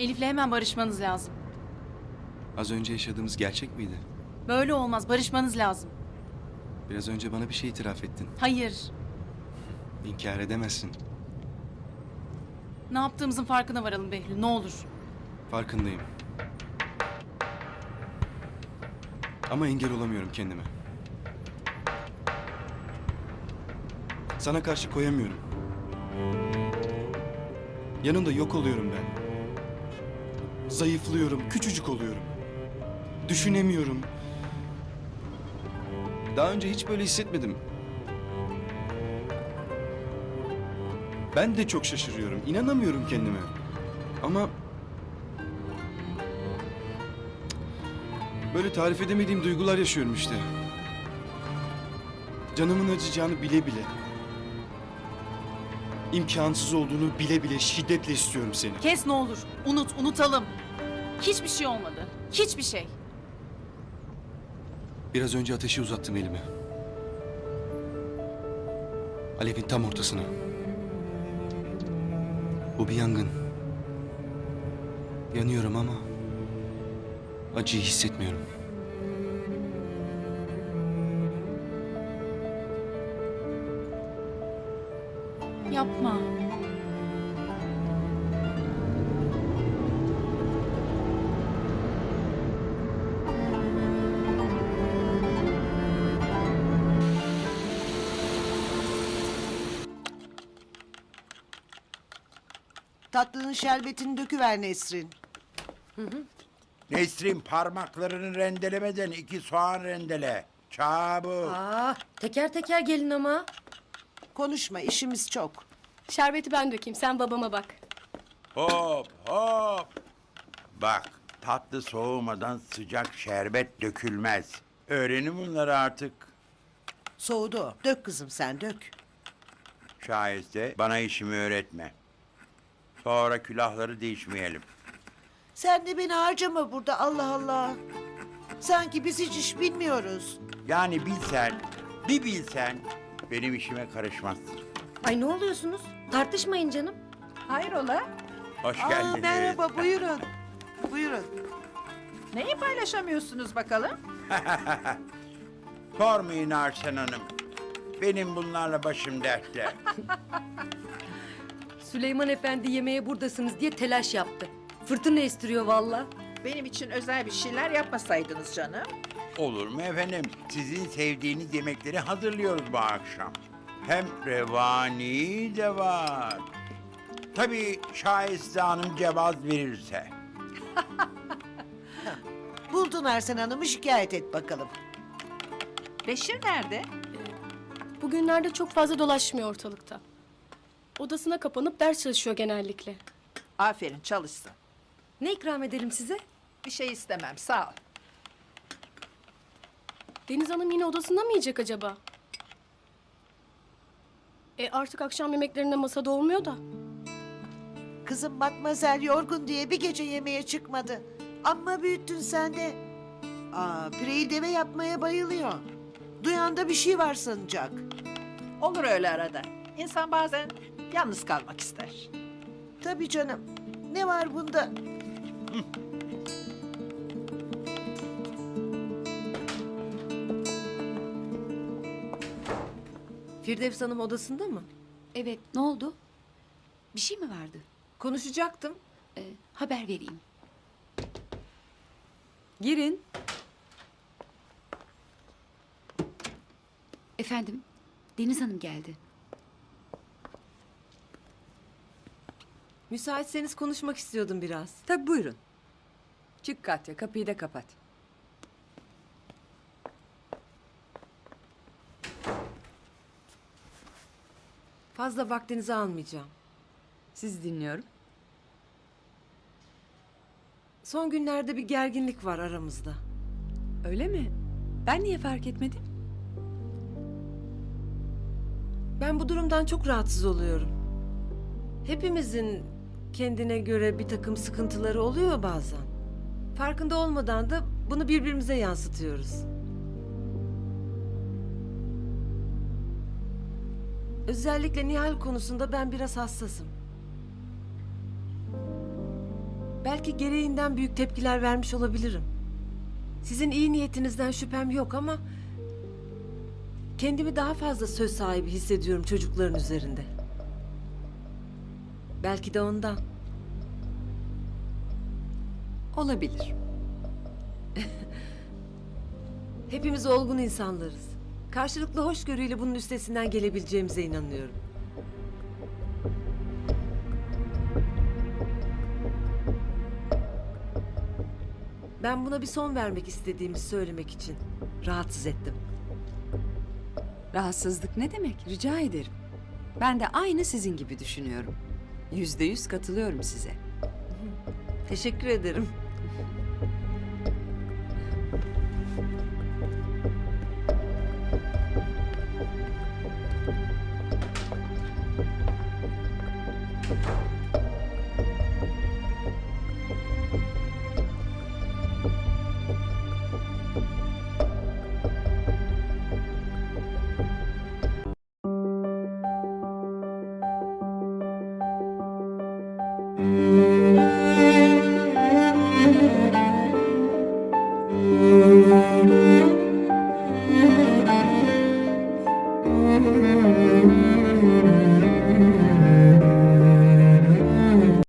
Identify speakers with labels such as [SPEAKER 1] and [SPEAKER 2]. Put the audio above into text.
[SPEAKER 1] Elif'le hemen barışmanız lazım.
[SPEAKER 2] Az önce yaşadığımız gerçek miydi?
[SPEAKER 1] Böyle olmaz. Barışmanız lazım.
[SPEAKER 2] Biraz önce bana bir şey itiraf ettin.
[SPEAKER 1] Hayır.
[SPEAKER 2] İnkar edemezsin.
[SPEAKER 1] Ne yaptığımızın farkına varalım Behlül. Ne olur.
[SPEAKER 2] Farkındayım. Ama engel olamıyorum kendime. Sana karşı koyamıyorum. Yanında yok oluyorum ben. Zayıflıyorum, küçücük oluyorum. Düşünemiyorum. Daha önce hiç böyle hissetmedim. Ben de çok şaşırıyorum. İnanamıyorum kendime. Ama Böyle tarif edemediğim duygular yaşıyorum işte. Canımın acıyacağını bile bile. İmkansız olduğunu bile bile şiddetle istiyorum seni.
[SPEAKER 1] Kes ne olur. Unut, unutalım. Hiçbir şey olmadı. Hiçbir şey.
[SPEAKER 2] Biraz önce ateşi uzattım elime. Alevin tam ortasına. Bu bir yangın. Yanıyorum ama acıyı hissetmiyorum.
[SPEAKER 1] Yapma.
[SPEAKER 3] Tatlının şerbetini döküver Nesrin.
[SPEAKER 4] Nesrin parmaklarını rendelemeden iki soğan rendele. Çabuk.
[SPEAKER 5] Aa, teker teker gelin ama.
[SPEAKER 3] Konuşma işimiz çok.
[SPEAKER 6] Şerbeti ben dökeyim, sen babama bak.
[SPEAKER 4] Hop hop. Bak tatlı soğumadan sıcak şerbet dökülmez. Öğrenin bunları artık.
[SPEAKER 3] Soğudu o. Dök kızım sen dök.
[SPEAKER 4] Şayeste bana işimi öğretme. Sonra külahları değişmeyelim.
[SPEAKER 3] Sen de beni harcama burada Allah Allah. Sanki biz hiç iş bilmiyoruz.
[SPEAKER 4] Yani bilsen, bir bilsen benim işime karışmazsın.
[SPEAKER 5] Ay ne oluyorsunuz? Tartışmayın canım.
[SPEAKER 7] Hayrola?
[SPEAKER 4] Hoş
[SPEAKER 3] Aa,
[SPEAKER 4] geldiniz.
[SPEAKER 3] merhaba buyurun. Buyurun.
[SPEAKER 7] Neyi paylaşamıyorsunuz bakalım?
[SPEAKER 4] Sormayın Arsen Hanım. Benim bunlarla başım dertte.
[SPEAKER 5] Süleyman Efendi yemeğe buradasınız diye telaş yaptı. Fırtına estiriyor valla.
[SPEAKER 7] Benim için özel bir şeyler yapmasaydınız canım.
[SPEAKER 4] Olur mu efendim? Sizin sevdiğiniz yemekleri hazırlıyoruz bu akşam. Hem revani de var. Tabii Şahiste Hanım cevaz verirse.
[SPEAKER 3] Buldun Arsen Hanım'ı şikayet et bakalım.
[SPEAKER 7] Beşir nerede?
[SPEAKER 6] Bugünlerde çok fazla dolaşmıyor ortalıkta. Odasına kapanıp ders çalışıyor genellikle.
[SPEAKER 7] Aferin çalışsın.
[SPEAKER 5] Ne ikram edelim size?
[SPEAKER 7] Bir şey istemem sağ ol.
[SPEAKER 6] Deniz Hanım yine odasında mı yiyecek acaba? E artık akşam yemeklerinde masada olmuyor da.
[SPEAKER 3] Kızım matmazel yorgun diye bir gece yemeğe çıkmadı. Amma büyüttün sen de. Aa, pireyi deve yapmaya bayılıyor. Duyan da bir şey var sanacak.
[SPEAKER 7] Olur öyle arada. İnsan bazen yalnız kalmak ister.
[SPEAKER 3] Tabii canım. Ne var bunda?
[SPEAKER 5] Firdevs Hanım odasında mı?
[SPEAKER 8] Evet, ne oldu? Bir şey mi vardı?
[SPEAKER 5] Konuşacaktım.
[SPEAKER 8] Ee, haber vereyim.
[SPEAKER 5] Girin.
[SPEAKER 8] Efendim, Deniz Hanım geldi.
[SPEAKER 9] Müsaitseniz konuşmak istiyordum biraz.
[SPEAKER 5] Tabii buyurun.
[SPEAKER 9] Çık Katya, kapıyı da kapat. Fazla vaktinizi almayacağım. Sizi dinliyorum. Son günlerde bir gerginlik var aramızda. Öyle mi? Ben niye fark etmedim? Ben bu durumdan çok rahatsız oluyorum. Hepimizin kendine göre bir takım sıkıntıları oluyor bazen. Farkında olmadan da bunu birbirimize yansıtıyoruz. Özellikle Nihal konusunda ben biraz hassasım. Belki gereğinden büyük tepkiler vermiş olabilirim. Sizin iyi niyetinizden şüphem yok ama... ...kendimi daha fazla söz sahibi hissediyorum çocukların üzerinde. Belki de ondan.
[SPEAKER 8] Olabilir.
[SPEAKER 9] Hepimiz olgun insanlarız. Karşılıklı hoşgörüyle bunun üstesinden gelebileceğimize inanıyorum. Ben buna bir son vermek istediğimi söylemek için rahatsız ettim.
[SPEAKER 8] Rahatsızlık ne demek? Rica ederim. Ben de aynı sizin gibi düşünüyorum. Yüzde yüz katılıyorum size.
[SPEAKER 9] Teşekkür ederim.